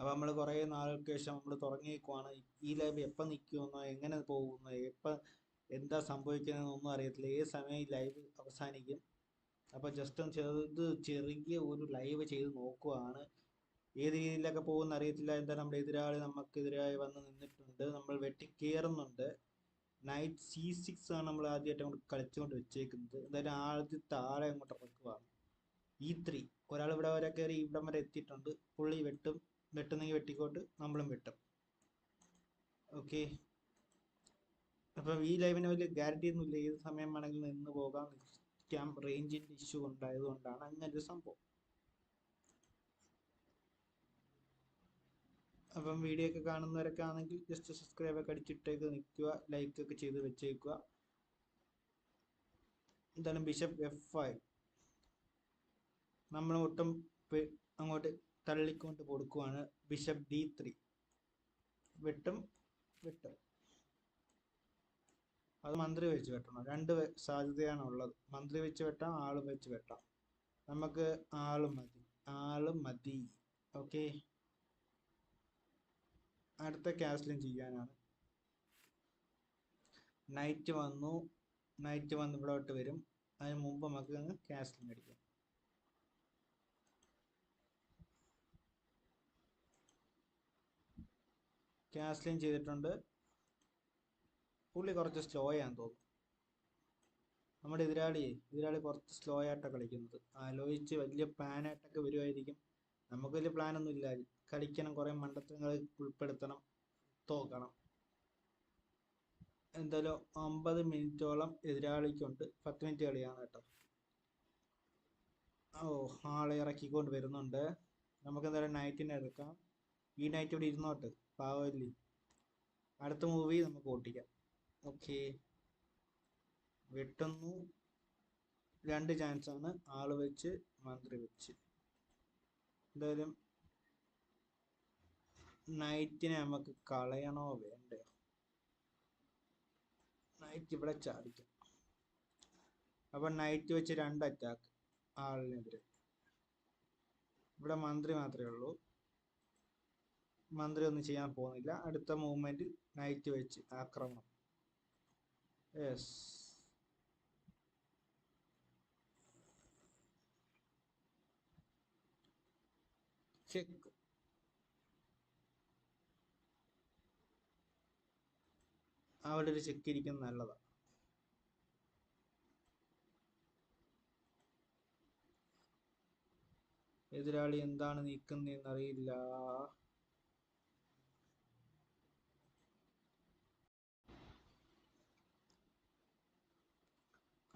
അപ്പോൾ നമ്മൾ കുറേ നാൾക്ക് ശേഷം നമ്മൾ തുടങ്ങിയേക്കുവാണ്. ഈ ലൈവ് എപ്പോൾ നിൽക്കുമെന്നോ എങ്ങനെ പോകുന്നു എപ്പോൾ എന്താ സംഭവിക്കുന്നതെന്നൊന്നും അറിയത്തില്ല. ഏത് സമയം ഈ ലൈവ് അവസാനിക്കും. അപ്പോൾ ജസ്റ്റ് ഒന്ന് ചെറുത് ചെറിയ ഒരു ലൈവ് ചെയ്ത് നോക്കുവാണ്. ഏത് രീതിയിലൊക്കെ പോകുമെന്ന് അറിയത്തില്ല. എന്താ നമ്മുടെ എതിരാളി നമുക്കെതിരായി വന്ന് നിന്നിട്ടുണ്ട്. നമ്മൾ വെട്ടി കയറുന്നുണ്ട് നൈറ്റ് സി സിക്സ് ആണ് നമ്മൾ ആദ്യമായിട്ട് അങ്ങോട്ട് കളിച്ചുകൊണ്ട് വെച്ചേക്കുന്നത്. എന്തായാലും ആദ്യത്തെ ആളെ അങ്ങോട്ട് ഇറക്കുവാണ്. ഇ ത്രീ ഒരാൾ ഇവിടെ വരെ കയറി ഇവിടം വരെ എത്തിയിട്ടുണ്ട്. പുള്ളി വെട്ടും. വെട്ടുന്നെങ്കിൽ വെട്ടിക്കോട്ട് നമ്മളും വെട്ടും. ഓക്കെ അപ്പം ഈ ലൈവിന് വലിയ ഗ്യാരണ്ടി ഒന്നുമില്ല ഏത് സമയം വേണമെങ്കിലും നിന്ന് പോകാം ക്യാം റേഞ്ചിന്റെ ഇഷ്യൂ ഉണ്ടായതുകൊണ്ടാണ് അങ്ങനെ ഒരു സംഭവം. അപ്പം വീഡിയോ ഒക്കെ കാണുന്നവരൊക്കെ ആണെങ്കിൽ ജസ്റ്റ് സബ്സ്ക്രൈബ് ഒക്കെ അടിച്ചിട്ടേക്ക് നിൽക്കുക ലൈക്ക് ഒക്കെ ചെയ്ത് വെച്ചേക്കുക. എന്തായാലും ബിഷപ്പ് എഫ് ഫൈവ് നമ്മൾ ഒട്ടും അങ്ങോട്ട് തള്ളിക്കൊണ്ട് കൊടുക്കുവാണ് ബിഷപ്പ് ഡി ത്രീ. വെട്ടും വെട്ടും. അത് മന്ത്രി വെച്ച് വെട്ടണം. രണ്ട് സാധ്യതയാണ് ഉള്ളത്. മന്ത്രി വെച്ച് വെട്ടാം ആൾ വെച്ച് വെട്ടാം. നമുക്ക് ആൾ മതി. ആൾ മതി. ഓക്കെ? അടുത്ത കാസ്ലിംഗ് ചെയ്യാനാണ്. നൈറ്റ് വന്നു. നൈറ്റ് വന്ന് ഇവിടോട്ട് വരും. അതിന് മുമ്പ് നമുക്ക് അങ്ങ് കാസ്ലിംഗ് അടിക്കാം. കാസ്ലിംഗ് ചെയ്തിട്ടുണ്ട്. പുള്ളി കുറച്ച് സ്ലോ ആണെന്ന് തോന്നുന്നു. നമ്മുടെ എതിരാളി എതിരാളി കുറച്ച് സ്ലോ ആയിട്ടാണ് കളിക്കുന്നത്. ആലോചിച്ച് വലിയ പ്ലാനായിട്ടൊക്കെ വരുമായിരിക്കും നമുക്ക് വലിയ പ്ലാനൊന്നും ഇല്ല. കളിക്കണം കുറേ മണ്ടത്തരങ്ങൾ ഉൾപ്പെടുത്തണം തോക്കണം. എന്തായാലും അമ്പത് മിനിറ്റോളം എതിരാളിക്കുണ്ട്. പത്ത് മിനിറ്റ് കളിയാണ് കേട്ടോ. ഓ ആളെ ഇറക്കിക്കൊണ്ട് വരുന്നുണ്ട്. നമുക്ക് എന്തായാലും നൈറ്റിനെ എടുക്കാം. ഈ നൈറ്റ് ഇവിടെ ഇരുന്നോട്ട്. പാവല്ലി. അടുത്ത മൂവി നമുക്ക് ഓട്ടിക്കാം. ഓക്കെ വെട്ടുന്നു. രണ്ട് ചാൻസ് ആണ്. ആൾ വെച്ച് മന്ത്രി വെച്ച്. എന്തായാലും നൈറ്റിനെ നമുക്ക് കളയണോ വേണ്ടയോ? നൈറ്റ് ഇവിടെ ചാടിക്കാം. അപ്പൊ നൈറ്റ് വെച്ച് രണ്ട് അറ്റാക്ക് ആളിനെതിരെ. ഇവിടെ മന്ത്രി മാത്രമേ ഉള്ളൂ. മന്ത്രി ഒന്നും ചെയ്യാൻ പോകുന്നില്ല. അടുത്ത മൂവ്മെന്റ് നൈറ്റ് വെച്ച് ആക്രമണം. യെസ് ചെക്ക് അവിടെ ഒരു ചെക്ക് ഇരിക്കുന്നത് നല്ലതാ. എതിരാളി എന്താണ് നീക്കുന്നതെന്ന്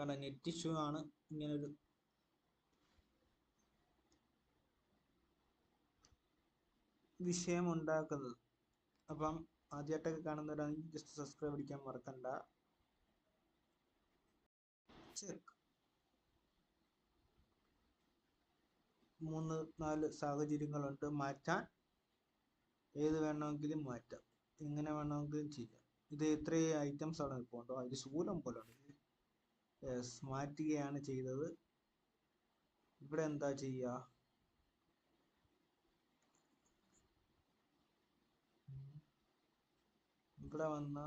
കാരണം നെറ്റ് ഇഷ്യൂ ആണ് ഇങ്ങനൊരു. വിഷയം ഉണ്ടാക്കുന്നത് അപ്പം ആദ്യമായിട്ടൊക്കെ കാണുന്നവരാണെങ്കിൽ ജസ്റ്റ് സബ്സ്ക്രൈബ് അടിക്കാൻ മറക്കണ്ട. മൂന്ന് നാല് സാഹചര്യങ്ങളുണ്ട്. മാറ്റാൻ. ഏത് വേണമെങ്കിലും മാറ്റാം. എങ്ങനെ വേണമെങ്കിലും ചെയ്യാം. ഇത് ഇത്രയും ഐറ്റംസ് അവിടെ ഉണ്ടോ അതിൽ ശൂലം പോലെ ഉണ്ട് യെസ് മാറ്റുകയാണ് ചെയ്തത്. ഇവിടെ എന്താ ചെയ്യുക? ഇവിടെ വന്ന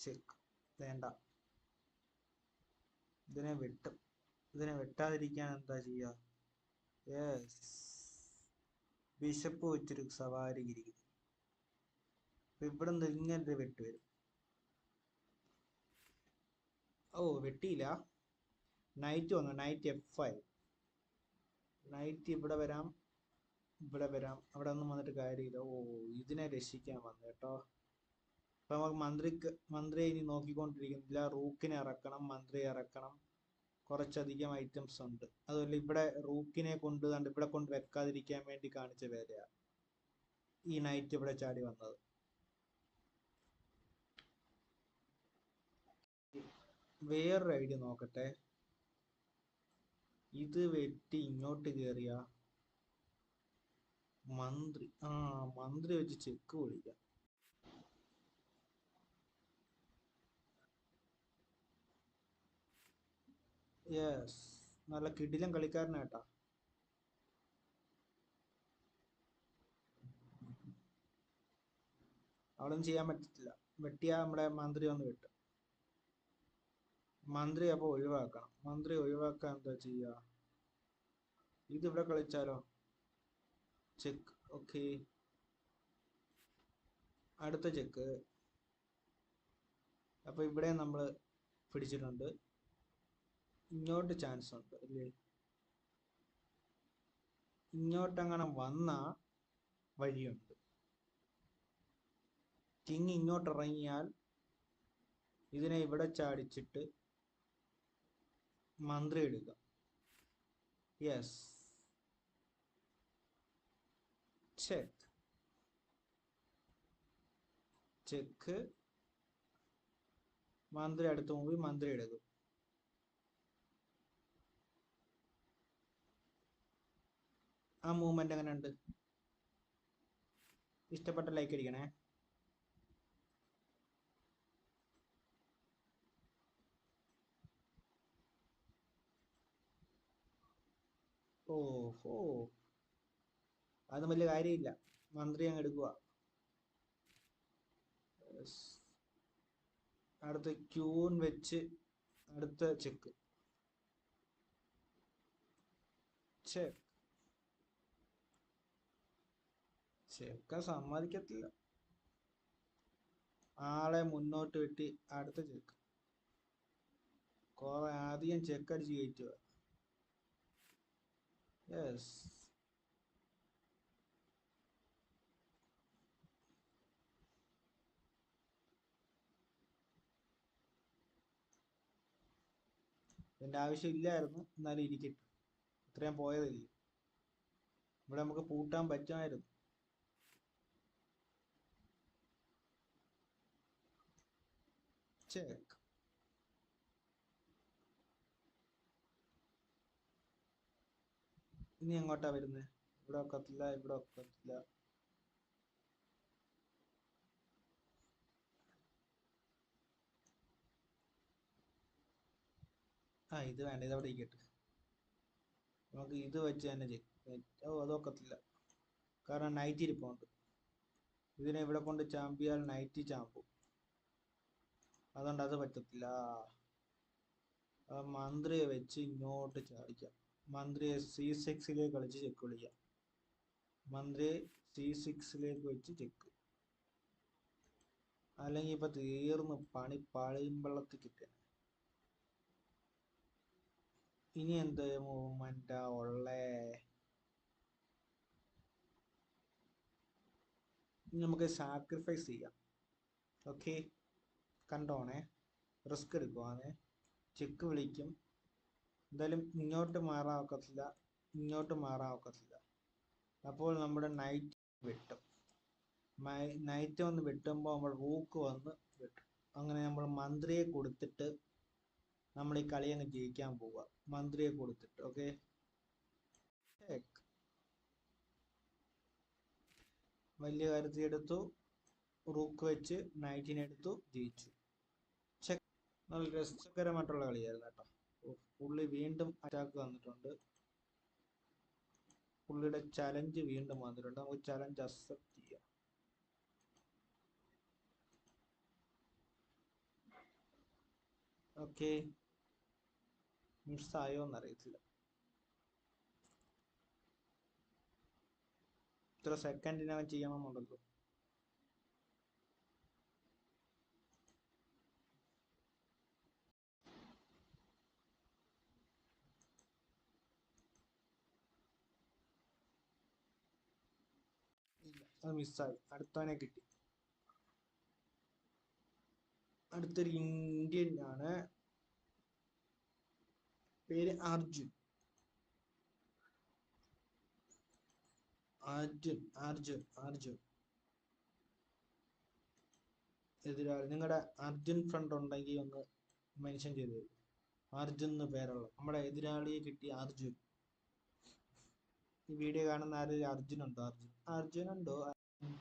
ചെക്ക് വേണ്ട. ഇതിനെ വെട്ടും ഇതിനെ വെട്ടാതിരിക്കാൻ എന്താ ചെയ്യുക? യെസ് ബിഷപ്പ് വെച്ചൊരു സവാരി അപ്പൊ ഇവിടെ നിന്ന് ഇങ്ങനൊരു വെട്ട് വരും. ഓ വെട്ടിയില്ല. നൈറ്റ് വന്നു. നൈറ്റ് എഫ് ഫൈവ് നൈറ്റ് ഇവിടെ വരാം. ഇവിടെ വരാം. അവിടെ ഒന്നും വന്നിട്ട് കാര്യമില്ല. ഓ ഇതിനെ രക്ഷിക്കാൻ വന്നു കേട്ടോ. അപ്പൊ നമുക്ക് മന്ത്രിക്ക് മന്ത്രി ഇനി നോക്കിക്കൊണ്ടിരിക്കുന്നില്ല. റൂക്കിനെ ഇറക്കണം മന്ത്രി ഇറക്കണം. കുറച്ചധികം ഐറ്റംസ് ഉണ്ട്. അതുപോലെ ഇവിടെ റൂക്കിനെ കൊണ്ട് ഇവിടെ കൊണ്ട് വെക്കാതിരിക്കാൻ വേണ്ടി കാണിച്ച വേലയാ. ഈ നൈറ്റ് ഇവിടെ ചാടി വന്നത്. വേറൊരു ഐഡിയ നോക്കട്ടെ. ഇത് വെട്ടി ഇങ്ങോട്ട് കയറിയ മന്ത്രി ആ മന്ത്രി വെച്ച് ചെക്ക് വിളിക്കാം യെസ് നല്ല കിടിലൻ കളിക്കാരനാട്ടാ അവിടൊന്നും ചെയ്യാൻ പറ്റത്തില്ല. വെട്ടിയാ നമ്മുടെ മന്ത്രി വന്ന് വെട്ടും. മന്ത്രി അപ്പൊ ഒഴിവാക്കണം. മന്ത്രി ഒഴിവാക്കാൻ എന്താ ചെയ്യാ? ഇവിടെ കളിച്ചാലോ? ചെക്ക് ഓക്കെ അടുത്ത ചെക്ക് അപ്പൊ ഇവിടെ നമ്മൾ പിടിച്ചിട്ടുണ്ട്. ഇങ്ങോട്ട് ചാൻസ് ഉണ്ട് അല്ലേ? ഇങ്ങോട്ടങ്ങനെ വന്ന വഴിയുണ്ട്. കിങ് ഇങ്ങോട്ട് ഇറങ്ങിയാൽ ഇതിനെ ഇവിടെ ചാടിച്ചിട്ട് മന്ത്രി ഇടുക യെസ് ചെക്ക് ചെക്ക് മന്ത്രി അടുത്ത് മൂവി മന്ത്രി ഇടുക ആ മൂവ്മെന്റ് എങ്ങനെയുണ്ട്? ഇഷ്ടപ്പെട്ട ലൈക്ക് അടിക്കണേ. ഓഹോ. അതൊന്നും വലിയ കാര്യമില്ല. മന്ത്രി അങ്ങ് എടുക്കുക അടുത്ത ക്യൂൺ വെച്ച് അടുത്ത ചെക്ക് ചെക്ക് ചെക്ക സമ്മതിക്കത്തില്ല. ആളെ മുന്നോട്ട് വെട്ടി അടുത്ത ചെക്ക് കുറെ ആദ്യം ചെക്ക് അടിച്ച് കയറ്റുക യെസ് എന്റെ ആവശ്യം ഇല്ലായിരുന്നു. എന്നാലും ഇരിക്കട്ടെ ഇത്രയും പോയതല്ലേ. ഇവിടെ നമുക്ക് പൂട്ടാൻ പറ്റുമായിരുന്നു. ചെക്ക് ഇനി എങ്ങോട്ടാ വരുന്നത് ഇവിടെ ഒക്കത്തില്ല ഇവിടെ ഒക്കത്തില്ല. ആ ഇത് വേണ്ട ഇത് അവിടെ ഇരിക്കട്ടെ. നമുക്ക് ഇത് വെച്ച് തന്നെ ചെയ്യും. ഓ അതൊക്കത്തില്ല കാരണം നൈറ്റ് ഇരിപ്പുണ്ട് ഇതിനെ ഇവിടെ കൊണ്ട് ചാമ്പിയാൽ നൈറ്റ് ചാമ്പും. അതുകൊണ്ട് അത് പറ്റത്തില്ല. മന്ത്രിയെ വെച്ച് ഇങ്ങോട്ട് ചാടിക്കാം. മന്ത്രിയെ സി സിക്സിലേക്ക് കളിച്ച് ചെക്ക് വിളിക്കാം. മന്ത്രിയെ സി സിക്സിലേക്ക് വെച്ച് ചെക്ക് അല്ലെങ്കിൽ ഇപ്പൊ തീർന്ന് പണി പാളിയമ്പള്ളത്തിൽ കിട്ടുക. ഇനി എന്ത് മൂവ്മെന്റ് ഉള്ളേ? നമുക്ക് സാക്രിഫൈസ് ചെയ്യാം. ഓക്കെ കണ്ടോണേ? റിസ്ക് എടുക്കുവാണേ? ചെക്ക് വിളിക്കും. എന്തായാലും ഇങ്ങോട്ട് മാറാൻ ഒക്കത്തില്ല ഇങ്ങോട്ട് മാറാൻ ഒക്കത്തില്ല. അപ്പോൾ നമ്മുടെ നൈറ്റ് വെട്ടും. നൈറ്റ് വന്ന് വെട്ടുമ്പോൾ നമ്മൾ റൂക്ക് വന്ന് വെട്ടും. അങ്ങനെ നമ്മൾ മന്ത്രിയെ കൊടുത്തിട്ട് നമ്മൾ ഈ കളി അങ്ങ് ജയിക്കാൻ പോവുക. മന്ത്രിയെ കൊടുത്തിട്ട് ഓക്കെ വലിയ കാര്യത്തിൽ എടുത്തു റൂക്ക് വെച്ച് നൈറ്റിനെ എടുത്തു ജയിച്ചു. ചെക്ക് നല്ല രസകരമായിട്ടുള്ള കളിയായിരുന്നു കേട്ടോ. പുള്ളി വീണ്ടും അറ്റാക്ക് വന്നിട്ടുണ്ട്. പുള്ളിയുടെ ചലഞ്ച് വീണ്ടും വന്നിട്ടുണ്ട്. നമുക്ക് ചലഞ്ച് അക്സെപ്റ്റ് ചെയ്യാം. ഓക്കെ മിസ്സായോ എന്നറിയത്തില്ല. ഇത്ര സെക്കൻഡിനകം ചെയ്യണമെന്നുണ്ടല്ലോ ഇല്ല അത് മിസ്സായി. അടുത്തവനെ കിട്ടി. അടുത്തൊരു ഇന്ത്യൻ ആണ് പേര് അർജുൻ. അർജുൻ അർജുൻ അർജുൻ. എതിരാളി. നിങ്ങളുടെ അർജുൻ ഫ്രണ്ട് ഉണ്ടെങ്കിൽ ഒന്ന് മെൻഷൻ ചെയ്ത് അർജുൻ എന്ന് പേരുള്ള നമ്മുടെ എതിരാളിയെ കിട്ടി അർജുൻ. ഈ വീഡിയോ കാണുന്ന ആരും അർജുൻ ഉണ്ടോ? അർജുൻ. അർജുൻ ഉണ്ടോ? Mm.